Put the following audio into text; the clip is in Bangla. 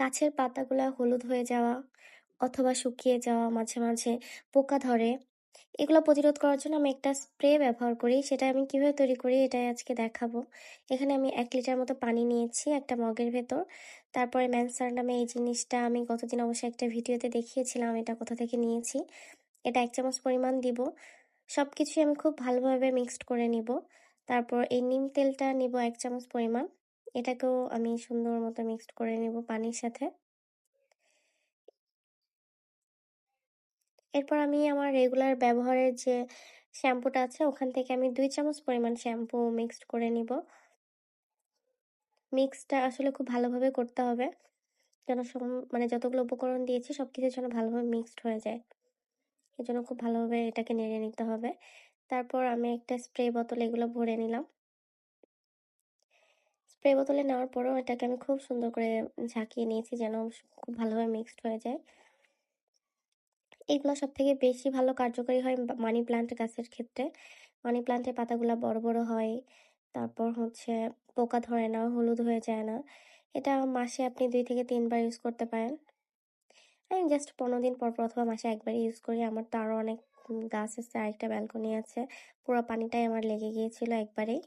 গাছের পাতাগুলা হলুদ হয়ে যাওয়া অথবা শুকিয়ে যাওয়া মাঝে মাঝে পোকা ধরে, এগুলো প্রতিরোধ করার জন্য আমি একটা স্প্রে ব্যবহার করি। সেটা আমি কীভাবে তৈরি করি এটাই আজকে দেখাবো। এখানে আমি এক লিটার মতো পানি নিয়েছি একটা মগের ভেতর। তারপরে ম্যানসার নামে এই জিনিসটা আমি গতদিন অবশ্যই একটা ভিডিওতে দেখিয়েছিলাম, এটা কোথা থেকে নিয়েছি। এটা এক চামচ পরিমাণ দিব। সব কিছুই আমি খুব ভালোভাবে মিক্সড করে নিব। তারপর এই নিম তেলটা নিব এক চামচ পরিমাণ। এটাকেও আমি সুন্দর মতো মিক্সড করে নিব পানির সাথে। এরপর আমি আমার রেগুলার ব্যবহারের যে শ্যাম্পুটা আছে, ওখান থেকে আমি দুই চামচ পরিমাণ শ্যাম্পু মিক্সড করে নিব। মিক্সটা আসলে খুব ভালোভাবে করতে হবে। যেন সব মানে যতগুলো উপকরণ দিয়েছি সব কিছুর যেন ভালোভাবে মিক্সড হয়ে যায়। এই জন্য খুব ভালোভাবে এটাকে নেড়ে নিতে হবে। তারপর আমি একটা স্প্রে বোতল এগুলো ভরে নিলাম। স্প্রে বোতলে নেওয়ার পরেও এটাকে আমি খুব সুন্দর করে ঝাঁকিয়ে নিয়েছি যেন খুব ভালোভাবে মিক্সড হয়ে যায়। এগুলো সব থেকে বেশি ভালো কার্যকরী হয় মানি প্লান্ট গাছের ক্ষেত্রে। মানি প্লান্টের পাতাগুলো বড় বড় হয়, তারপর হচ্ছে পোকা ধরে না, হলুদ হয়ে যায় না। এটা মাসে আপনি দুই থেকে তিনবার ইউজ করতে পারেন। আমি জাস্ট পনেরো দিন পর পর অথবা মাসে একবার ইউজ করি। আমার তো আরও অনেক গাছ আছে, আরেকটা ব্যালকনি আছে। পুরো পানিটাই আমার লেগে গিয়েছিল একবারেই।